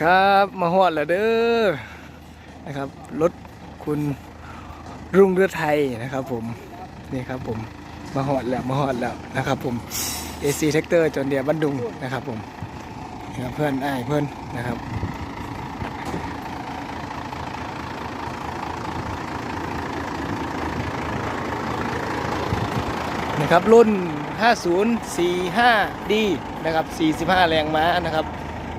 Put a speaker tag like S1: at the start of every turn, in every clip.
S1: ครับมาฮอดแล้วเด้อนะครับรถคุณรุ่งเรือไทยนะครับผมนี่ครับผมมาฮอดแล้วมาฮอดแล้วนะครับผม AC Tractor จนเดียบันดุงนะครับผมนี่ครับเพื่อนอ้ายเพื่อนนะครับนะครับรุ่น 5045D นะครับ 45 แรงม้านะครับ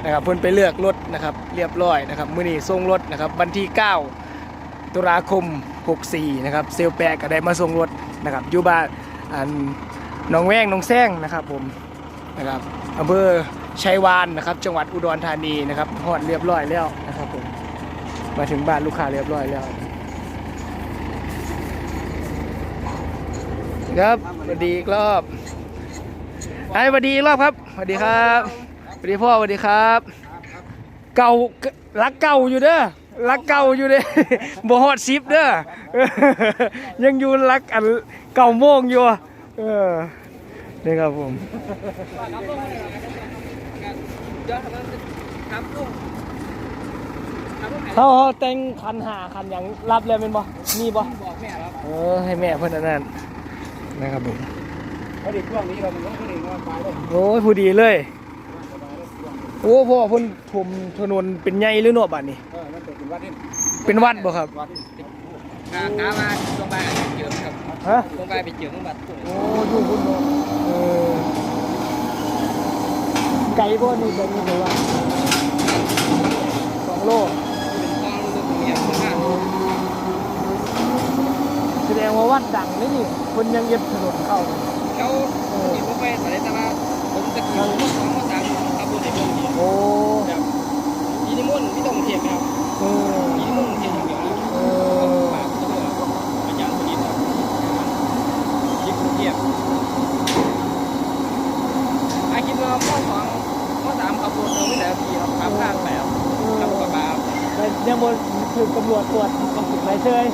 S1: นะครับเพิ่นไปเลือกรถนะครับเรียบร้อยนะครับมื้อนี้ส่งรถนะครับวันที่ 9 ตุลาคม 64 นะครับเซลแปะก็ได้มาส่งรถนะครับอยู่บ้านอันหนองแวงหนองแซงนะครับผมนะครับอำเภอชัยวานนะครับจังหวัดอุดรธานีนะครับฮอดเรียบร้อยแล้วนะครับผมมาถึงบ้านลูกค้าเรียบร้อยแล้วครับสวัสดีอีกรอบไอ้สวัสดีอีกรอบครับสวัสดีครับ สวัสดีพ่อสวัสดีครับ เก่ารักเก่าอยู่เด้อรักเก่าอยู่เด้อบ่ฮอดซิปเด้อเออยังอยู่รักอันเก่าโมงอยู่เออนี่ครับผมเขาเขาแต่งคันหาคันหยังรับเลยเป็นบ่มีบ่
S2: บอกแม่ครับ
S1: เออให้แม่เพิ่นอันนั้นนะครับผม
S2: พอดีช่วงนี้เราเป็นต้องเองว่าไปเลย
S1: โอ้ยผู้ดีเลย โอ้พ่อเพิ่นถมถนนเป็นใหญ่หรือเนาะบัดนี้
S2: เออนั่นเป็นวัดนี่
S1: เป็นวัดบ่ครับ
S2: วัดนี่กากามาลงไปเจิมครับ
S1: ฮะ
S2: ลงไปไปเจิมบัด
S1: โอ้อยู่พุ่นเนาะเออไกลบ่นี่เป็นนี่ว่าสองโล
S2: มองดูตรงนี้ข้างหน้า
S1: แสดงว่าวัดดังนี่นี่เพิ่นยังเย็บถนนเข้า
S2: เขาที่ผมไปสายตาผมตะกี้ผมสองสามขับรถใน เมืองนี้
S1: โอ้
S2: ครับยีนิมนต์พี่ต้องเทียบครับ
S1: เออ
S2: ยีนิมนต์เทียบอย่างเดียวนะ
S1: เออ
S2: ปากก็เลยเป็นอย่างคนนี้ครับยิบเทียบไอ้คิดว่าข้อสองข้อสามขับรถเราไม่ได้ทีเราขับข้างแปดขับกระบะ
S1: แต่ยังบ่ถูกตำรวจตรวจต้องถึงไรเชย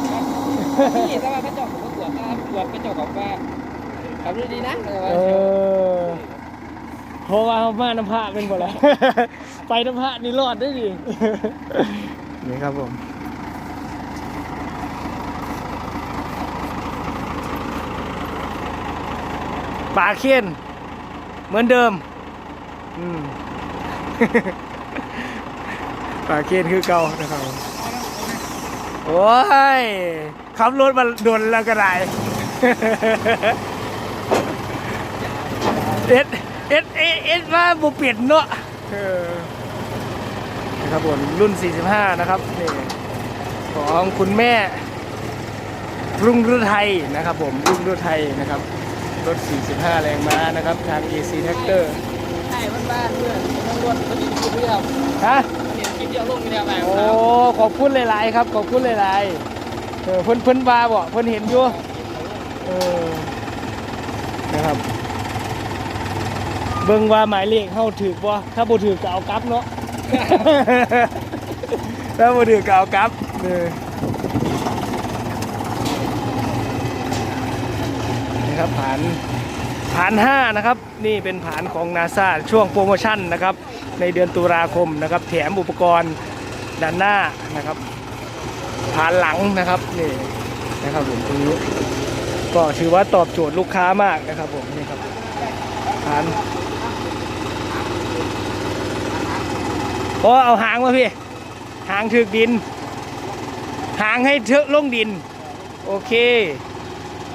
S2: นี่แต่ว่าพระเจ้าผมก็ตรวจนะตรวจพระเจ้าบอกว่าขับรถดีนะ
S1: เออ เพราะว่าเขามาน้ำพระเป็นหมดแล้ว ไปน้ำพระนี่รอดได้ดินี่ครับผมปลาเคียนเหมือนเดิม อืม ปลาเคียนคือเก่านะครับผมโอ้ยขับรถมาโดนแล้วก็ได้เอ็ด เอ็ดเอ็ดเอ็ดมาบุเปลี่ยนเนาะเออนะครับผมรุ่น 45 นะครับนี่ของคุณแม่รุ่งฤทัยนะครับผมรุ่งฤทัยนะครับ รถ 45 แรงม้านะครับ ทาง AC Tractor
S2: ใช่บ้านบ้านเพื่อนตำรวจเขายิงคลิปเดียว
S1: ฮะ
S2: เห็นคลิปเดียวลงไปแล้วไป
S1: โอ้ขอบคุณหลายๆครับขอบคุณหลายๆเออเพิ่นเพิ่นบาบ่เพิ่นเห็นอยู่เออนะครับ เบิ่งว่าหมายเลขเฮาถูกบ่ถ้าบ่ถูกก็เอากลับเนาะ ถ้าบ่ถูกก็เอากลับเออนี่ครับผ่านผ่าน5นะครับ นี่เป็นผ่านของนาซาช่วงโปรโมชั่นนะครับ ในเดือนตุลาคมนะครับ แถมอุปกรณ์ด้านหน้านะครับผ่านหลังนะครับนี่นะครับผมตรงนี้ก็ถือว่าตอบโจทย์ลูกค้ามากนะครับผมนี่ครับผ่าน โอ้เอาหางมาพี่ หางถึกดิน หางให้เถอะลงดิน โอเค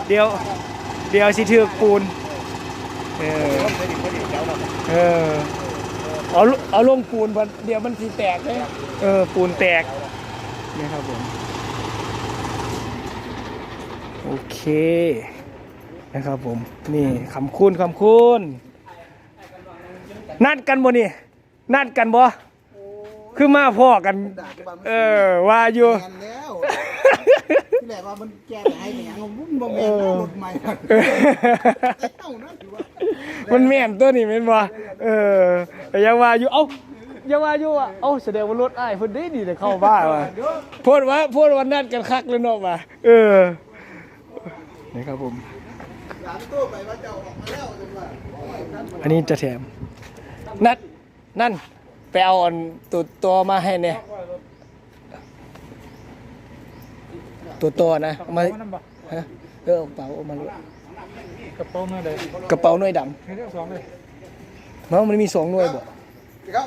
S1: เดี๋ยว เดี๋ยวสิถือกปูน เออ เออ เอาเอาลงปูนเดี๋ยวมันสีแตกเลยเออ ปูนแตกนี่ครับผม โอเค นะครับผม นี่คำคูณคำคูณนัดกันบ่นี่นัดกันบ่ คือมาพ่อกันเออ ว่าอยู่
S3: แมนแล้วที่แรกว่ามันแก้ให้เป็นหยังผมบ่แม่นเอารถใหม่ครับเอ้านั่นถือว่า
S1: มันแม่นตัวนี้แม่นบ่เออแต่ยังว่าอยู่ เอ้ายังว่าอยู่อะเอ้าแสดงว่ารถอ้ายเพิ่นได้ดีแต่เข้าบ้านว่ะพูดว่าพูดว่านัดกันคักเลยเนาะว่ะเออ นี่ครับผม
S3: หลานตู้ไปว่าเจ้าออกมาแล้วจังว่า
S1: อันนี้จะแถม นัด นั่น ไปเอาอันตัวตัวมาให้เนี่ยตัวตัวนะเอามาฮะเออเอากระเป๋าเอามาเลย
S2: กระเป๋าเมื่อใด
S1: กระเป๋าหน่วยด
S2: ให้เรื่องสองเลยำ
S1: เนาะมันมีสองหน่วยบ่
S3: ครับ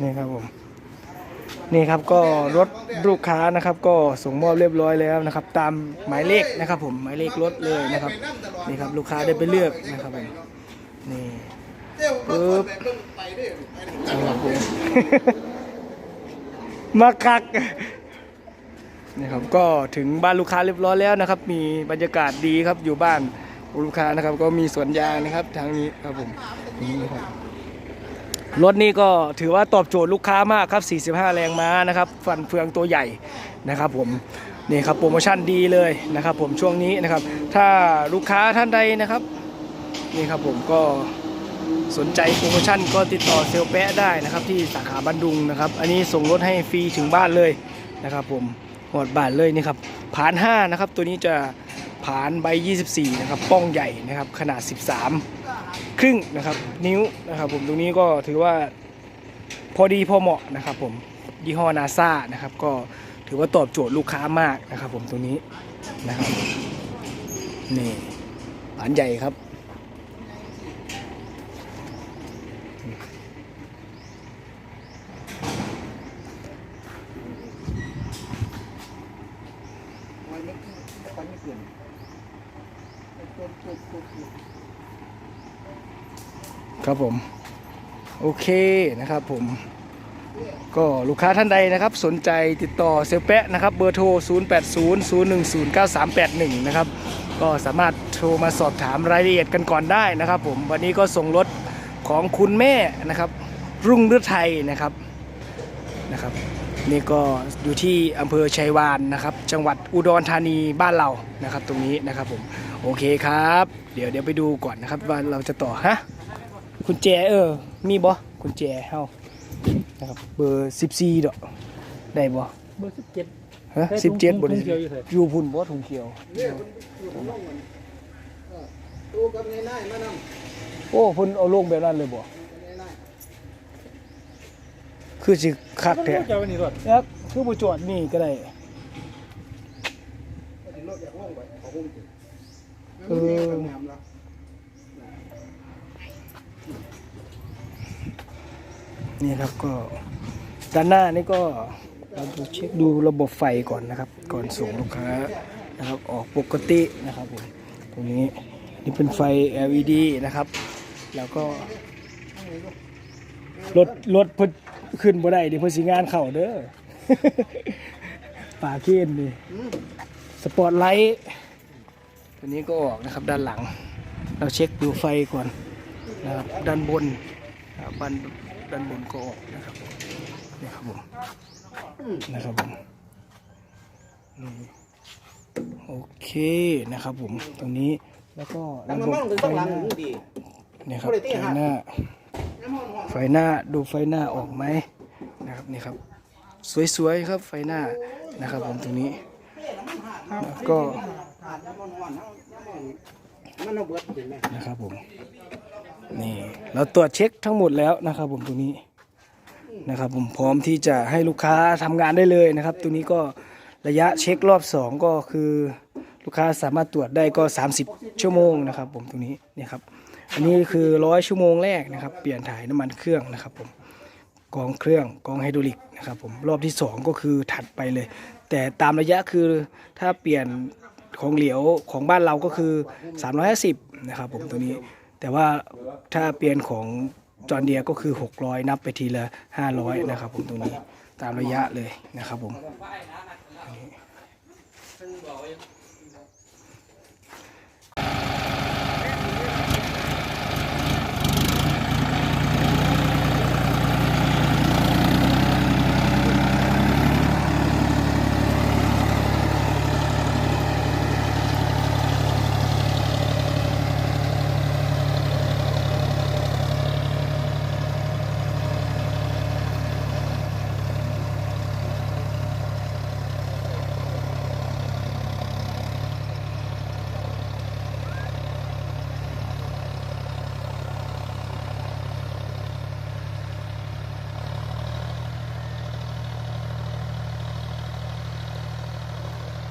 S1: นี่ครับผมนี่ครับก็รถลูกค้านะครับก็ส่งมอบเรียบร้อยแล้วนะครับ ตามหมายเลขนะครับ ผมหมายเลขรถเลยนะครับนี่ครับลูกค้าได้ไปเลือกนะครับผมนี่
S3: เจ้าปึ๊บ ไปเด้อไปเด้อ
S1: ครับผมาคักนี่ครับก็ถึงบ้านลูกค้าเรียบร้อยแล้วนะครับ มีบรรยากาศดีครับอยู่บ้านลูกค้านะครับ ก็มีสวนยางนะครับทางนี้ครับผมนี่ครับรถนี้ก็ถือว่าตอบโจทย์ลูกค้ามากครับ 45 แรงม้านะครับ ฟันเฟืองตัวใหญ่นะครับ ผมนี่ครับโปรโมชั่นดีเลยนะครับ ผมช่วงนี้นะครับ ถ้าลูกค้าท่านใดนะครับ นี่ครับผมก็ สนใจโปรโมชั่นก็ติดต่อเซลแปะได้นะครับ ที่สาขาบันดุงนะครับ อันนี้ส่งรถให้ฟรีถึงบ้านเลยนะครับผมหอดบานเลยนี่ครับผาน5นะครับตัวนี้จะผานใบ 24 นะครับ ป้องใหญ่นะครับ ขนาด 13 ครึ่งนะครับ นิ้วนะครับ ผมตรงนี้ก็ถือว่าพอดีพอเหมาะนะครับผมยี่ห้อนาซานะครับ ก็ถือว่าตอบโจทย์ลูกค้ามากนะครับ ผมตรงนี้นะครับนี่ผานใหญ่ครับ
S3: มันไม่ไปไม่เปลี่ยนปุ๊บปุ๊บปุ๊บปุ๊บ
S1: ครับผม โอเคนะครับผม ก็ลูกค้าท่านใดนะครับ สนใจติดต่อเซลลแปะนะครับ เบอร์โทร 0800109381 นะครับ ก็สามารถโทรมาสอบถามรายละเอียดกันก่อนได้นะครับ ผมวันนี้ก็ส่งรถของคุณแม่นะครับ รุ่งฤทัยนะครับนะครับ นี่ก็อยู่ที่อำเภอชัยวานนะครับ จังหวัดอุดรธานีบ้านเรานะครับ ตรงนี้นะครับผมโอเคครับ เดี๋ยวเดี๋ยวไปดูก่อนนะครับ ว่าเราจะต่อฮะคุณแจเออ มีบ่คุณแจเฮานะครับเบอร์14ดอกได้บ่
S2: เบอร์สิบเจ็ด
S1: ฮะ
S2: ได้
S1: สิบเจ็ด
S2: ถุง
S1: บ่
S2: ถุงเขียวอยู่ไส
S1: อยู่พุ่นบ่ถุงเขียว
S3: เนี่ยมันอยู่ข้างนอกมันเออตู้กับง่ายๆมานำ
S1: โอ้พุ่นเอาลงแบบนั้นเลยบ่
S3: ง่าย
S1: คือสิคัก
S2: มัน
S1: แท้
S2: รู้จะวันนี้รถ
S1: แล้วคือบ่จอดนี่ก็ได้
S3: ๆก็ถึงรถอยากห้องไปขอห้องสิ
S1: เออ
S3: มันมีทางน้ำแล้ว
S1: นี่ครับก็ด้านหน้านี่ก็เราจะเช็คดูระบบไฟก่อนนะครับ ก่อนส่งลูกค้านะครับ ออกปกตินะครับผมตรงนี้นี่เป็นไฟ LED นะครับ แล้วก็รถรถเพิ่น ขึ้นบ่ได้เดี๋ยวเพิ่นสิงานเข้าเด้อ ป่าเคนนี่สปอตไลท์ตัวนี้ก็ออกนะครับด้านหลัง เราเช็คดูไฟก่อนนะครับด้านบนนะครับด้านด้านบนก็ออกนะครับนี่ครับผมนะครับผมนี่โอเคนะครับผมตรงนี้แล้วก็
S3: ทาง
S1: ระ
S3: น้ำ
S1: บบ
S3: มันถึง
S1: ไฟ
S3: ข้างหลัง
S1: หน้า
S3: มันดี
S1: นี่ครับ
S3: บ่ได้ตี
S1: ไฟ
S3: หัก
S1: หน้า
S3: น้ำมันหอม
S1: ไฟหน้าดูไฟหน้าออกไหมนะครับนี่ครับสวยๆครับไฟหน้านะครับ ผมตรงนี้แล้วก็
S3: นะ
S1: ครับผมนี่เราตรวจเช็คทั้งหมดแล้วนะครับ ผมตรงนี้นะครับ ผมพร้อมที่จะให้ลูกค้าทำงานได้เลยนะครับตรงนี้ก็ระยะเช็ครอบสองก็คือลูกค้าสามารถตรวจได้ก็ 30 ชั่วโมงนะครับ ผมตรงนี้นี่ครับ อันนี้คือร้อยชั่วโมงแรกนะครับ เปลี่ยนถ่ายน้ำมันเครื่องนะครับผมกองเครื่องกองไฮดรอลิกนะครับผมรอบที่สองก็คือถัดไปเลย แต่ตามระยะคือถ้าเปลี่ยนของเหลวของบ้านเราก็คือ 350 นะครับผมตัวนี้ แต่ว่าถ้าเปลี่ยนของจอร์เดียก็คือ 600 นับไปทีละ 500 นะครับผมตรงนี้ตามระยะเลยนะครับผม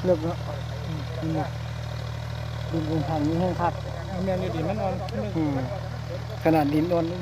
S1: เลือกเนาะอืมดินบนทางนี้แห้งคัก
S4: เมียนอยู่ดีมันนอน
S1: อืมขนาดดินนอน
S4: นี่